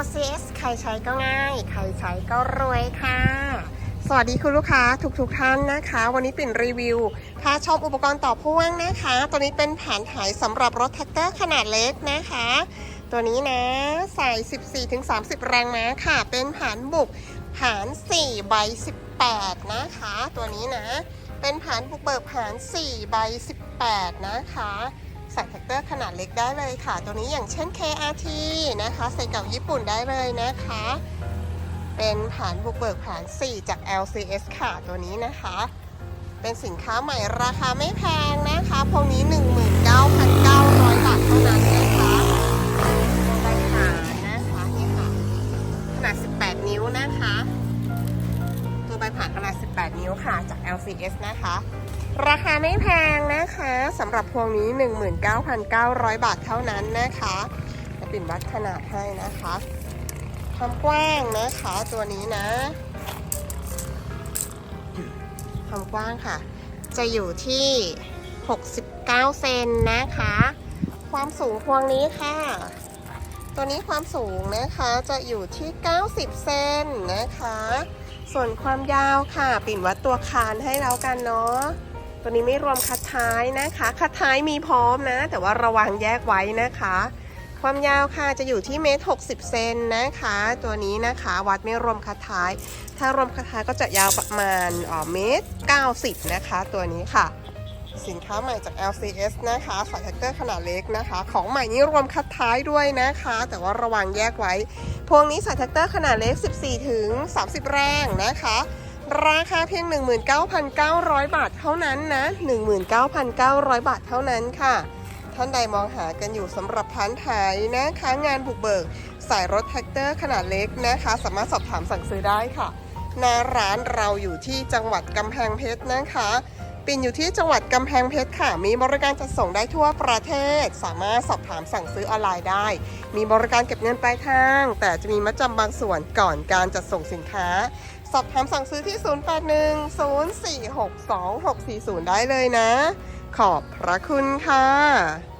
LCS ใครใช้ก็ง่าย ใครใช้ก็รวยค่ะ สวัสดีคุณลูกค้าทุกๆทท่านนะคะ วันนี้ปิ่นรีวิวพาชมอุปกรณ์ต่อพ่วงนะคะ ตัวนี้เป็นผานถ่ายสำหรับรถแท็กเตอร์ขนาดเล็กนะคะ ตัวนี้นะ ใส่ 14-30 แรงม้าค่ะ เป็นผานบุกผาน4ใบ18 นะคะ ตัวนี้นะ เป็นผานบุกเบิกผาน4ใบ18 นะคะ ใส่แท็กเตอร์ขนาดเล็กได้เลยค่ะ ตัวนี้อย่างเช่น KRT นะคะใส่เก่าญี่ปุ่นได้เลยนะคะ เป็นผานบุกเบิกผาน 4 จาก LCS ค่ะตัวนี้นะคะ เป็นสินค้าใหม่ราคาไม่แพง 18 นิ้วค่ะ จาก LCS นะคะ ราคาไม่แพงนะคะสำหรับพวงนี้ 19,900 บาทเท่านั้นนะคะจะปิ่นวัดขนาดให้นะคะความกว้างนะคะตัวนี้นะความกว้างค่ะ จะอยู่ที่ 69 เซนนะคะ ความสูงพวงนี้ค่ะ ตัวนี้ความสูงนะคะจะอยู่ที่ 90 เซนนะคะ ส่วนความยาวค่ะ ปิ่นวัดตัวคานให้แล้วกันเนาะตัวนี้ไม่รวมคัดท้ายนะคะคัดท้ายมีพร้อมนะ แต่ว่าระวังแยกไว้นะคะ ความยาวค่ะจะอยู่ที่เมตรหกสิบเซนนะคะ ตัวนี้นะคะวัดไม่รวมคัดท้าย ถ้ารวมคัดท้ายก็จะยาวประมาณเมตรเก้าสิบนะคะ ตัวนี้ค่ะ สินค้าใหม่จาก LCS นะคะสายแท็กเตอร์ขนาดเล็กนะคะ ของใหม่นี้รวมคัดท้ายด้วยนะคะ แต่ว่าระวังแยกไว้ พวงนี้สายแท็กเตอร์ขนาดเล็ก 14 ถึง 30 แรงนะคะ ราคาเพียง 19,900 บาทเท่านั้นนะ 19,900 บาทเท่านั้นค่ะ ท่านใดมองหากันอยู่สำหรับพันถ่ายนะคะ งานบุกเบิกสายรถแท็กเตอร์ขนาดเล็กนะคะ สามารถสอบถามสั่งซื้อได้ค่ะหน้าร้านเราอยู่ที่จังหวัดกำแพงเพชรนะคะ ปินอยู่ที่จังหวัดกำแพงเพชรค่ะ มีบริการจัดส่งได้ทั่วประเทศ สามารถสอบถามสั่งซื้อออนไลน์ได้ มีบริการเก็บเงินปลายทาง แต่จะมีมัดจำบางส่วนก่อนการจัดส่งสินค้า สอบถามสั่งซื้อที่ 0810462640 ได้เลยนะ ขอบพระคุณค่ะ